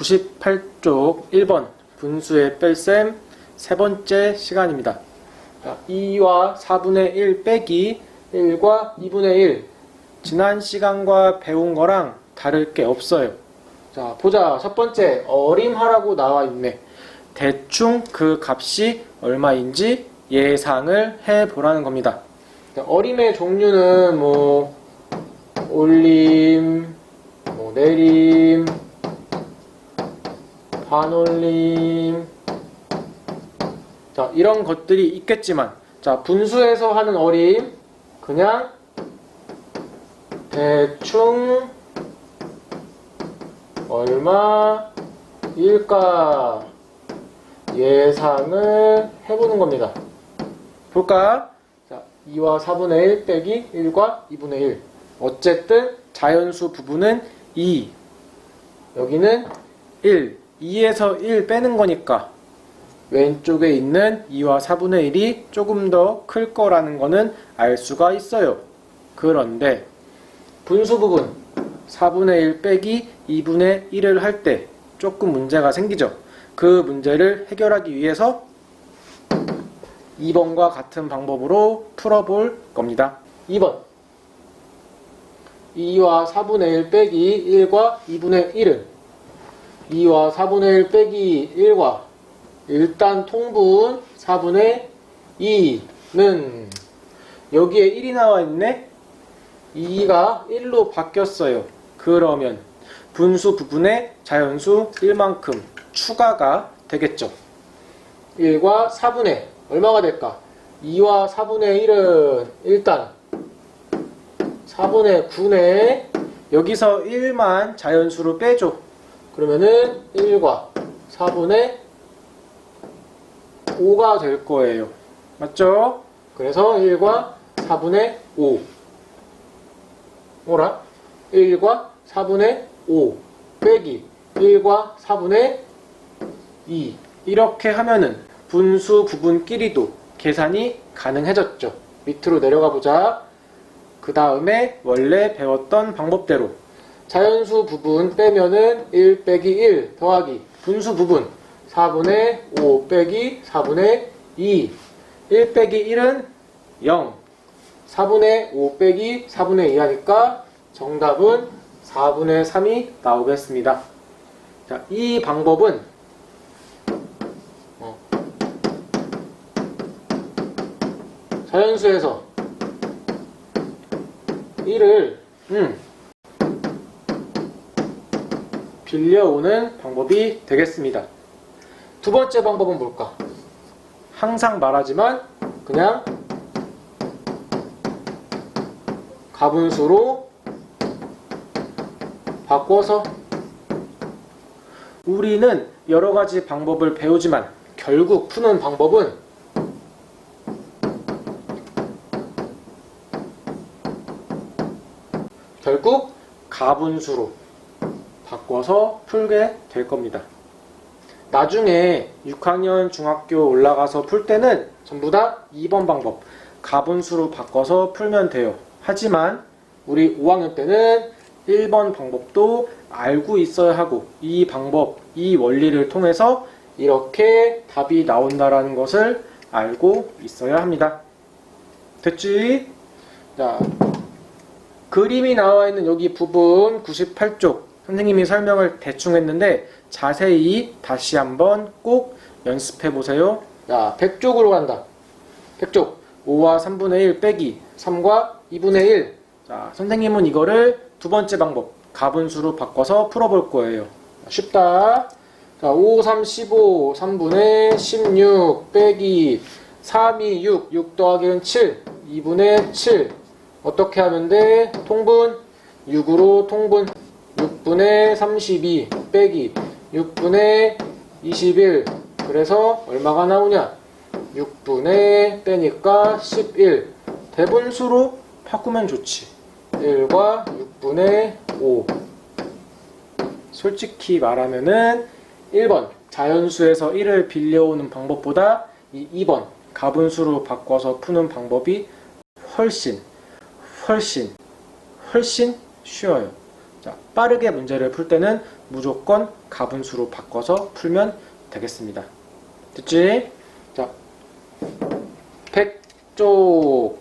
98쪽 1번 분수의 뺄셈 세 번째 시간입니다. 자, 2와 4분의 1 빼기 1과 2분의 1 지난 시간과 배운 거랑 다를 게 없어요. 자 보자 첫 번째 어림하라고 나와 있네. 대충 그 값이 얼마인지 예상을 해보라는 겁니다. 자, 어림의 종류는 뭐 올림, 뭐 내림, 반올림 자 이런 것들이 있겠지만 자 분수에서 하는 어림 그냥 대충 얼마일까 예상을 해보는 겁니다. 볼까? 자, 2와 4분의 1 빼기 1과 2분의 1. 어쨌든 자연수 부분은 2. 여기는 1. 2에서 1 빼는 거니까 왼쪽에 있는 2와 4분의 1이 조금 더 클 거라는 거는 알 수가 있어요. 그런데 분수 부분 4분의 1 빼기 2분의 1을 할 때 조금 문제가 생기죠. 그 문제를 해결하기 위해서 2번과 같은 방법으로 풀어볼 겁니다. 2번 2와 4분의 1 빼기 1과 2분의 1은 2와 4분의 1 빼기 1과 일단 통분 4분의 2는 여기에 1이 나와 있네? 2가 1로 바뀌었어요. 그러면 분수 부분에 자연수 1만큼 추가가 되겠죠. 1과 4분의 얼마가 될까? 2와 4분의 1은 일단 4분의 9네. 여기서 1만 자연수로 빼줘 그러면은 1과 4분의 5가 될 거예요. 맞죠? 그래서 1과 4분의 5. 뭐라? 1과 4분의 5 빼기 1과 4분의 2. 이렇게 하면은 분수 부분끼리도 계산이 가능해졌죠. 밑으로 내려가 보자. 그 다음에 원래 배웠던 방법대로 자연수 부분 빼면은 1 빼기 1 더하기 분수 부분 4분의 5 빼기 4분의 2 1 빼기 1은 0 4분의 5 빼기 4분의 2 하니까 정답은 4분의 3이 나오겠습니다. 자, 이 방법은 어, 자연수에서 1을 음, 빌려오는 방법이 되겠습니다. 두 번째 방법은 뭘까? 항상 말하지만 그냥 가분수로 바꿔서 우리는 여러 가지 방법을 배우지만 결국 푸는 방법은 결국 가분수로 바꿔서 풀게 될 겁니다. 나중에 6학년 중학교 올라가서 풀 때는 전부 다 2번 방법 가분수로 바꿔서 풀면 돼요. 하지만 우리 5학년 때는 1번 방법도 알고 있어야 하고 이 방법, 이 원리를 통해서 이렇게 답이 나온다라는 것을 알고 있어야 합니다. 됐지? 자, 그림이 나와 있는 여기 부분 98쪽 선생님이 설명을 대충 했는데 자세히 다시 한번 꼭 연습해 보세요. 자, 100쪽으로 간다. 100쪽. 5와 3분의 1 빼기 3과 2분의 1. 자, 선생님은 이거를 두 번째 방법 가분수로 바꿔서 풀어볼 거예요. 쉽다. 자, 5, 3, 15, 3분의 16 빼기 3, 2, 6, 6 더하기는 7, 2분의 7. 어떻게 하면 돼? 통분 6으로 통분 6분의 32 빼기 6분의 21 그래서 얼마가 나오냐? 6분의 빼니까 11 대분수로 바꾸면 좋지. 1과 6분의 5 솔직히 말하면은 1번. 자연수에서 1을 빌려오는 방법보다 이 2번. 가분수로 바꿔서 푸는 방법이 훨씬 훨씬 훨씬 쉬워요. 자, 빠르게 문제를 풀 때는 무조건 가분수로 바꿔서 풀면 되겠습니다. 됐지? 자, 100쪽.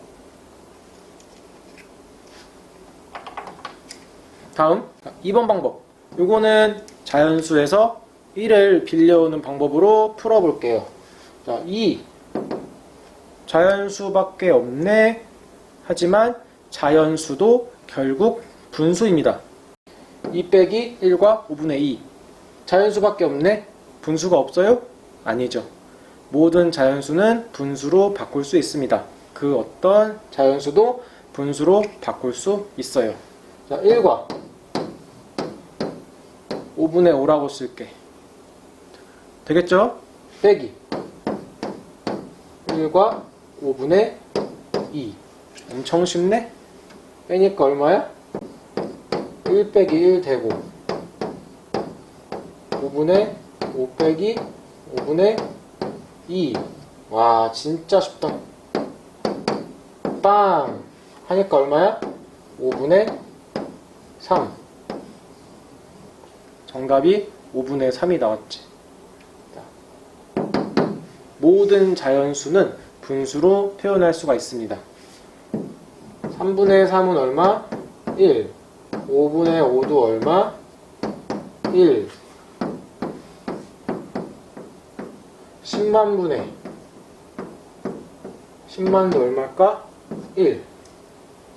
다음, 2번 방법. 요거는 자연수에서 1을 빌려오는 방법으로 풀어볼게요. 자, 2. 자연수밖에 없네. 하지만 자연수도 결국 분수입니다. 2 빼기 1과 5분의 2. 자연수밖에 없네? 분수가 없어요? 아니죠. 모든 자연수는 분수로 바꿀 수 있습니다. 그 어떤 자연수도 분수로 바꿀 수 있어요. 자, 1과 5분의 5라고 쓸게. 되겠죠? 빼기 1과 5분의 2. 엄청 쉽네? 빼니까 얼마야? 1 빼기 1 되고 5분의 5 빼기 5분의 2. 와, 진짜 쉽다. 빵! 하니까 얼마야? 5분의 3. 정답이 5분의 3이 나왔지. 자, 모든 자연수는 분수로 표현할 수가 있습니다. 3분의 3은 얼마? 1. 5분의 5도 얼마? 1. 10만 분의 10만도 얼마일까? 1.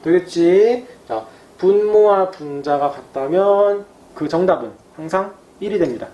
되겠지? 자, 분모와 분자가 같다면 그 정답은 항상 1이 됩니다.